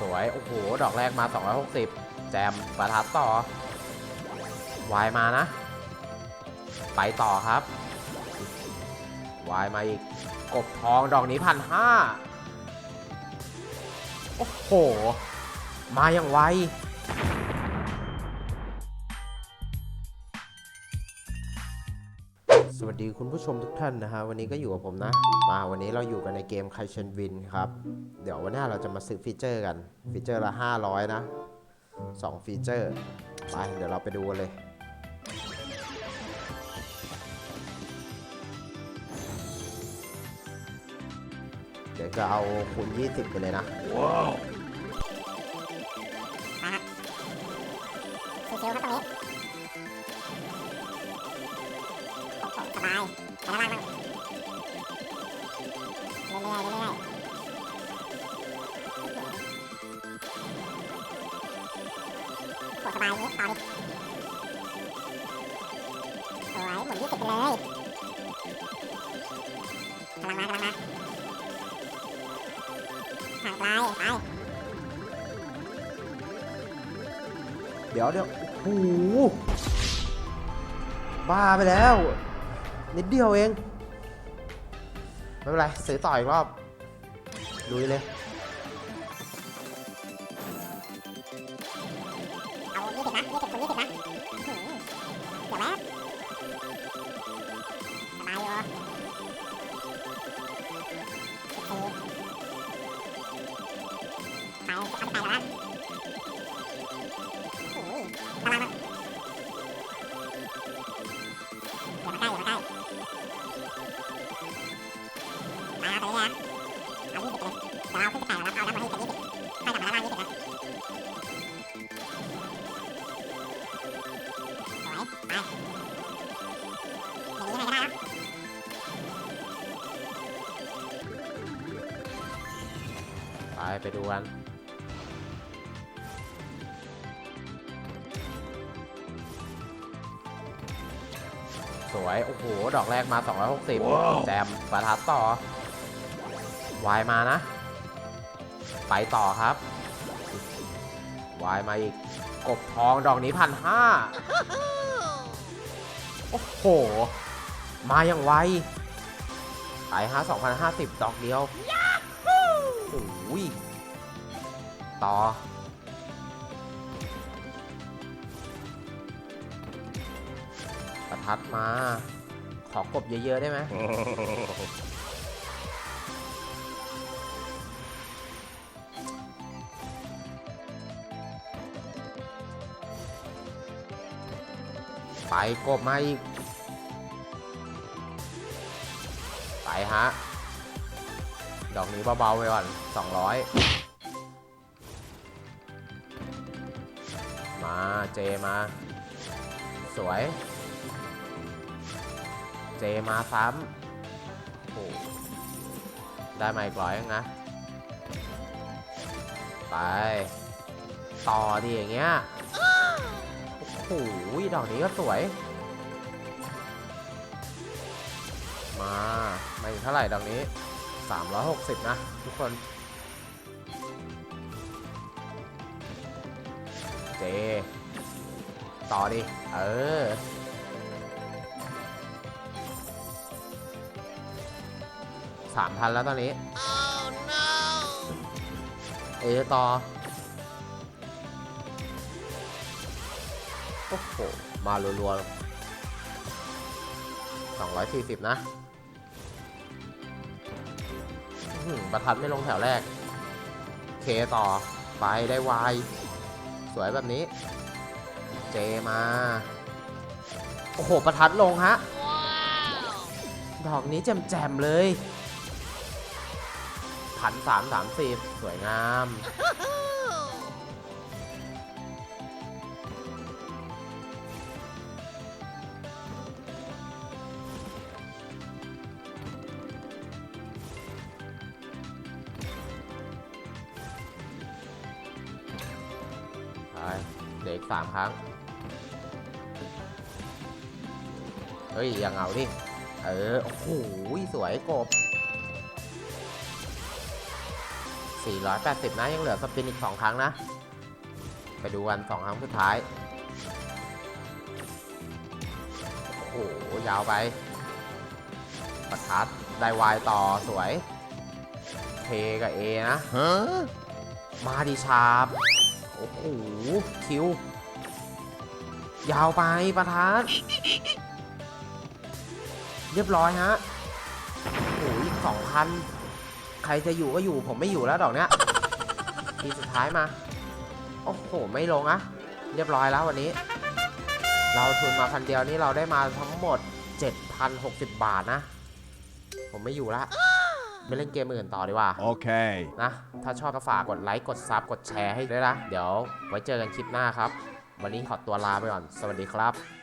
สวย โอ้โห ดอกแรกมา 260 แจมประทัดต่อ วายมานะ ไปต่อครับ วายมาอีก กบทองดอกนี้พันห้าโอ้โห มาอย่างไว สวัสดีคุณผู้ชมทุกท่านนะฮะวันนี้ก็อยู่กับผมนะ มาวันนี้เราอยู่กันในเกมไคเชนวินครับ เดี๋ยววันหน้าเราจะมาซื้อฟีเจอร์กัน ฟีเจอร์ละ 500 นะ 2 ฟีเจอร์ไปเดี๋ยวเราไปดูกันเลย เดี๋ยวจะเอาคูณ20 ไปเลยนะชิวๆครับตรงนี้ บายไปแล้วบ้างเรื่อยๆเรื่อยๆโอ้สบายนี้ต่อดิสวยหมุนยี่สิบไปเลยกำลังมากำลังมาห่างไกลไปเดี๋ยวเดี๋ยวโอ้โหบ้าไปแล้ว นิดเดียวเอง ไม่เป็นไรซื้อต่ออีกรอบลุยเลยเอายี่สิบนะยี่สิบคนยี่สิบนะอื้อหือเดี๋ยวแป๊บสบายอยู่สิบสี่ไปเอาไปไปแล้ว สวยไปอย่างนี้ให้ก็ได้ครับไปไปดูกันสวย โอ้โห ดอกแรกมา 260 แจมประทับต่อ วายมานะ ไปต่อครับ วายมาอีก กบทองดอกนี้พันห้า โอ้โห มาอย่างไวสายฮะ2,050 ดอกเดียวโอ้ยต่อ ประทัดมา ขอกบเยอะ ๆ ได้ไหม ไปกบมาอีก ไปฮะ ดอกนี้เบาๆไปก่อน 200 มาเจมา สวย เจมาซ้ำโอ้ได้มาอีกร้อยนะ ไป ต่อดีอย่างเงี้ย หดอกนี้ก็สวย มามาอีกเท่าไหร่ดอกนี้ 360 นะ ทุกคน เจ ต่อดิ เออสามพันแล้วตอนนี้ เอต่อ โอ้โห มารัวๆสองร้อยสี่สิบนะประทัดไม่ลงแถวแรก เคต่อ ไปได้วาย สวยแบบนี้ เจมา โอ้โห ประทัดลงฮะ ดอกนี้แจ่มๆเลยพันสามสามสิบสวยงาม ไปเด็กสามครั้ง เฮ้ยยังเอาดิ เออ โอ้โห สวยกบ 480 นะ ยังเหลือสปินอีก 2 ครั้งนะ ไปดูกัน 2 ครั้งสุดท้าย โอ้โห ยาวไป ประทัด ได้วายต่อสวย เทกับเอนะ มาดิชาบ โอ้โหคิว ยาวไปประทัดเรียบร้อยฮะโอ้โหอีกสองพันใครจะอยู่ก็อยู่ผมไม่อยู่แล้วดอกเนี้ยทีสุดท้ายมา โอ้โห ไม่ลงอะเรียบร้อยแล้ววันนี้ เราทุนมาพันเดียวนี่เราได้มาทั้งหมด 7,060 บาทนะ ผมไม่อยู่ละ ไปเล่นเกมอื่นต่อดีกว่า Okay. นะ ถ้าชอบก็ฝากกดไลค์ กดซับ กดแชร์ให้ด้วยนะ เดี๋ยวไว้เจอกันคลิปหน้าครับ วันนี้ขอตัวลาไปก่อน สวัสดีครับ